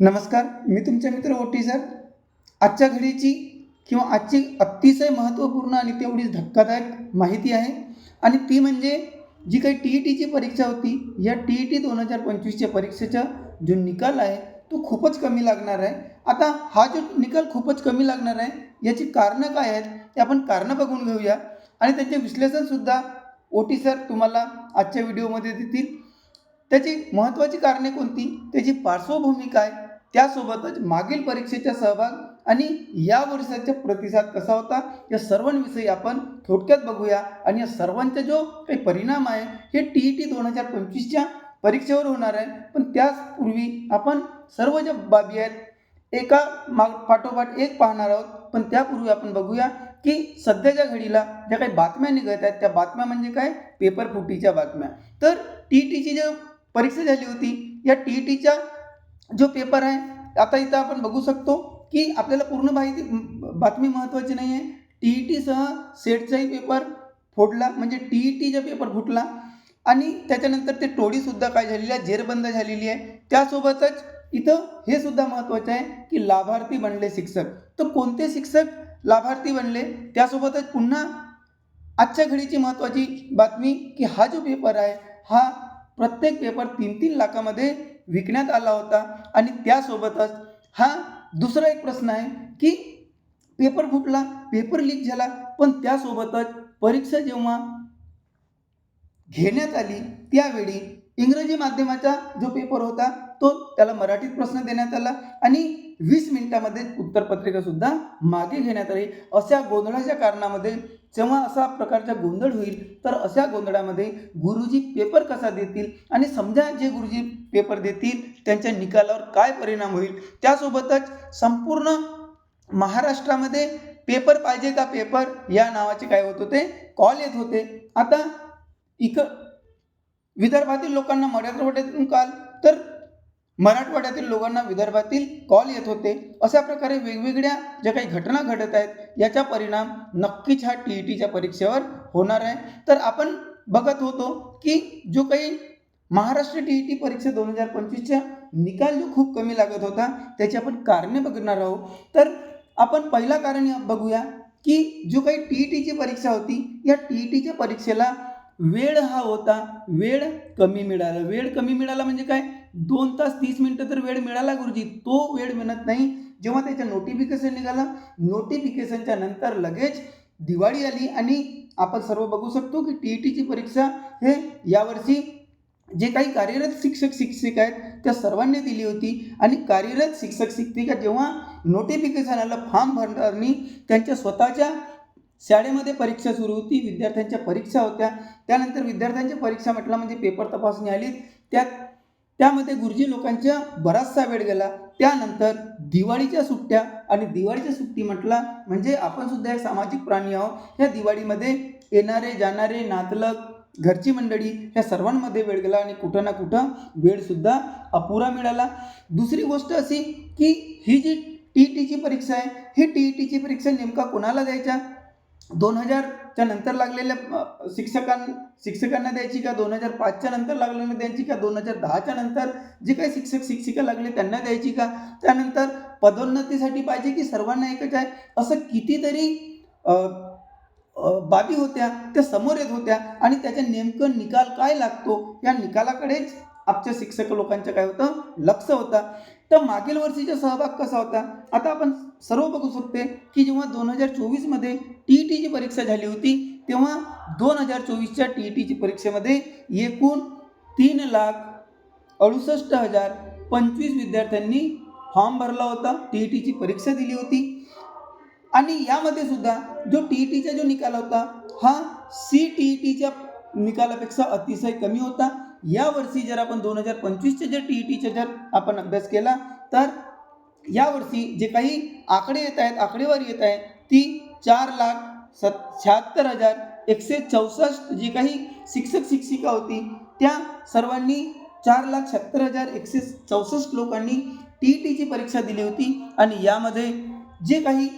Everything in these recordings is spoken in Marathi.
नमस्कार मी तुमचा मित्र ओटी सर. आजच्या घडीची किंवा आजची अतिशय महत्त्वपूर्ण आणि तेवढीच धक्कादायक माहिती आहे. आणि ती म्हणजे जी काही टी ई टीची परीक्षा होती या टी ई टी दोन हजार पंचवीसच्या परीक्षेचा जो निकाल आहे तो खूपच कमी लागणार आहे. आता हा जो निकाल खूपच कमी लागणार आहे याची कारणं काय आहेत ते आपण कारणं बघून घेऊया. आणि त्याचे विश्लेषणसुद्धा ओ टी सर तुम्हाला आजच्या व्हिडिओमध्ये देतील. त्याची महत्त्वाची कारणे कोणती? त्याची पार्श्वभूमी काय? त्यासोबतच मागील परीक्षेचा सहभाग आणि या वर्षाचा प्रतिसाद कसा होता या सर्वांविषयी आपण थोडक्यात बघूया. आणि या सर्वांचा जो काही परिणाम आहे हे टी ई टी दोन हजार पंचवीसच्या परीक्षेवर होणार आहे. पण त्याचपूर्वी आपण सर्व ज्या बाबी आहेत एका माग पाठोपाठ एक पाहणार आहोत. पण त्यापूर्वी आपण बघूया की सध्याच्या घडीला ज्या काही बातम्या निघत आहेत त्या बातम्या म्हणजे काय? पेपर फुटीच्या बातम्या. तर टी ई टीची जी परीक्षा झाली होती या टी ई टीच्या जो पेपर आहे आता इथं आपण बघू शकतो की आपल्याला पूर्ण माहिती बातमी महत्त्वाची नाही आहे टी ई टीसह सेटचाही पेपर फोडला म्हणजे टी ई टीचा पेपर फुटला. आणि त्याच्यानंतर ते टोळीसुद्धा काय झालेली आहे जेरबंद झालेली आहे. त्यासोबतच इथं हे सुद्धा महत्त्वाचं आहे की लाभार्थी बनले शिक्षक. तर कोणते शिक्षक लाभार्थी बनले? त्यासोबतच पुन्हा आजच्या घडीची महत्त्वाची बातमी की हा जो पेपर आहे हा प्रत्येक पेपर तीन तीन लाखामध्ये विकण्यात आला होता. आणि त्यासोबतच हा दुसरा एक प्रश्न आहे की पेपर फुटला पेपर लीक झाला पण त्यासोबतच परीक्षा जेव्हा घेण्यात आली त्यावेळी इंग्रजी माध्यमाचा जो पेपर होता तो त्याला मराठीत प्रश्न देण्यात आला. आणि वीस मिनिटामध्ये उत्तरपत्रिकासुद्धा मागे घेण्यात आली. अशा गोंधळाच्या कारणामध्ये जेव्हा असा प्रकारचा गोंधळ होईल तर अशा गोंधळामध्ये गुरुजी पेपर कसा देतील आणि समजा जे गुरुजी पेपर देतील त्यांच्या निकालावर काय परिणाम होईल? त्यासोबतच संपूर्ण महाराष्ट्रामध्ये पेपर पाहिजे का पेपर? या नावाचे काय होत होते? कॉल येत होते. आता इक विदर्भातील लोकांना मर्यादा मराठवाड्यातून काल तर मराठवाड्यातील लोकांना विदर्भातील कॉल येत होते. अशा प्रकारे वेगवेगळ्या ज्या काही घटना घडत आहेत याचा परिणाम नक्कीच हा टी ई टीच्या परीक्षेवर होणार आहे. तर आपण बघत होतो की जो काही महाराष्ट्र टी ई टी परीक्षा दोन हजार पंचवीसचा निकाल जो खूप कमी लागत होता त्याची आपण कारणे बघणार आहोत. तर आपण पहिला कारण बघूया की जो काही टी ई टीची परीक्षा होती या टी ई टीच्या परीक्षेला वेळ हा होता वेळ कमी मिळाला. वेळ कमी मिळाला म्हणजे काय? दोन तास तीस मिनटं तर वेळ मिळाला गुरुजी. तो वेळ मिळत नाही. जेव्हा त्याच्या नोटिफिकेशन निघाला नोटिफिकेशनच्या नंतर लगेच दिवाळी आली आणि आपण सर्व बघू शकतो की टी ई टीची परीक्षा हे यावर्षी जे काही कार्यरत शिक्षक शिक्षिका आहेत त्या सर्वांनी दिली होती. आणि कार्यरत शिक्षक शिक्षिका जेव्हा नोटिफिकेशन आलं फॉर्म भरणारनी त्यांच्या स्वतःच्या शाळेमध्ये परीक्षा सुरू होती विद्यार्थ्यांच्या परीक्षा होत्या. त्यानंतर विद्यार्थ्यांच्या परीक्षा म्हटलं म्हणजे पेपर तपासणी आली. त्यात त्यामध्ये गुरुजी लोकांचा बराचसा वेळ गेला. त्यानंतर दिवाळीच्या सुट्ट्या आणि दिवाळीच्या सुट्टी म्हटला म्हणजे आपण सुद्धा एक सामाजिक प्राणी आहोत. ह्या दिवाळीमध्ये येणारे जाणारे नातलग घरची मंडळी ह्या सर्वांमध्ये वेळ गेला आणि कुठं ना कुठं वेळसुद्धा अपुरा मिळाला. दुसरी गोष्ट अशी की ही जी टी ई टीची परीक्षा आहे ही टी ई टीची परीक्षा नेमका कोणाला द्यायच्या? दोन हजारच्या नंतर लागलेल्या शिक्षकां शिक्षकांना द्यायची का? दोन हजार पाचच्या नंतर लागलेल्या द्यायची का? दोन हजार दहाच्या नंतर जे काही शिक्षक शिक्षिका लागले त्यांना द्यायची का? त्यानंतर पदोन्नतीसाठी पाहिजे की सर्वांना एकच आहे? असं कितीतरी बाबी होत्या त्या समोर येत होत्या. आणि त्याच्या नेमकं निकाल काय लागतो? या निकालाकडेच आमच्या शिक्षक लोकांचं काय होतं? लक्ष होतं. तर मागील वर्षीचा सहभाग कसा होता? आता आपण सर्व बघू शकते की जेव्हा दोन हजार चोवीसमध्ये टी ई टीची परीक्षा झाली होती तेव्हा दोन हजार चोवीसच्या टी ई टीची परीक्षेमध्ये एकूण तीन लाख अडुसष्ट हजार पंचवीस विद्यार्थ्यांनी फॉर्म भरला होता. टी ई टीची परीक्षा दिली होती. आणि यामध्ये सुद्धा जो टी ई टीचा जो निकाल होता हा सी टी ई टीच्या निकालापेक्षा अतिशय कमी होता. यावर्षी जर आपण दोन हजार पंचवीसचे जर टी ई टीचा जर आपण अभ्यास केला तर यावर्षी जे काही आकडे येत आहेत आकडेवारी येत आहे ती चार लाख सत शहात्तर हजार एकशे चौसष्ट जी काही शिक्षक शिक्षिका होती त्या सर्वांनी चार लाख शहात्तर हजार एकशे चौसष्ट लोकांनी टी ई टीची परीक्षा दिली होती. आणि यामध्ये जे काही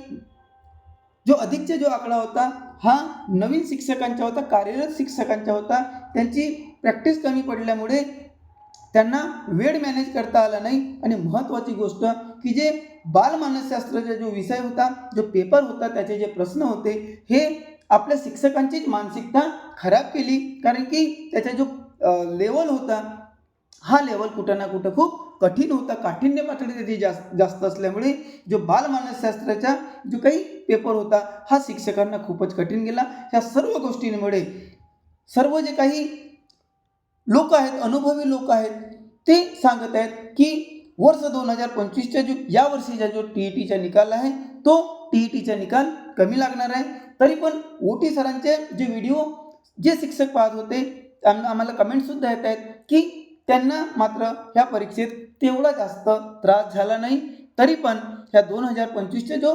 जो अधिकचा जो आकडा होता हा नवीन शिक्षकांचा होता कार्यरत शिक्षकांचा होता त्यांची प्रॅक्टिस कमी पडल्यामुळे त्यांना वेळ मॅनेज करता आला नाही. आणि महत्त्वाची गोष्ट की जे बालमानसशास्त्राचा जो विषय होता जो पेपर होता त्याचे जे प्रश्न होते हे आपल्या शिक्षकांचीच मानसिकता खराब केली. कारण की त्याचा जो लेवल होता हा लेवल कुठं ना कुठं खूप कठीण होता काठिण्य पातळी त्याची जास्त जास्त असल्यामुळे जो बालमानसशास्त्राचा जो काही पेपर होता हा शिक्षकांना खूपच कठीण गेला. ह्या सर्व गोष्टींमुळे सर्व जे काही लोक आहेत अनुभवी लोक आहेत ते सांगत आहेत की वर्ष दोन हजार पंचवीसच्या जो या वर्षीचा जो टी ई टीचा निकाल आहे तो टी ई टीचा निकाल कमी लागणार आहे. तरी पण ओ टी सरांचे जे व्हिडिओ जे शिक्षक पाहत होते आम्हाला कमेंटसुद्धा येत आहेत की त्यांना मात्र ह्या परीक्षेत तेवढा जास्त त्रास झाला नाही. तरी पण ह्या दोन हजार पंचवीसचा जो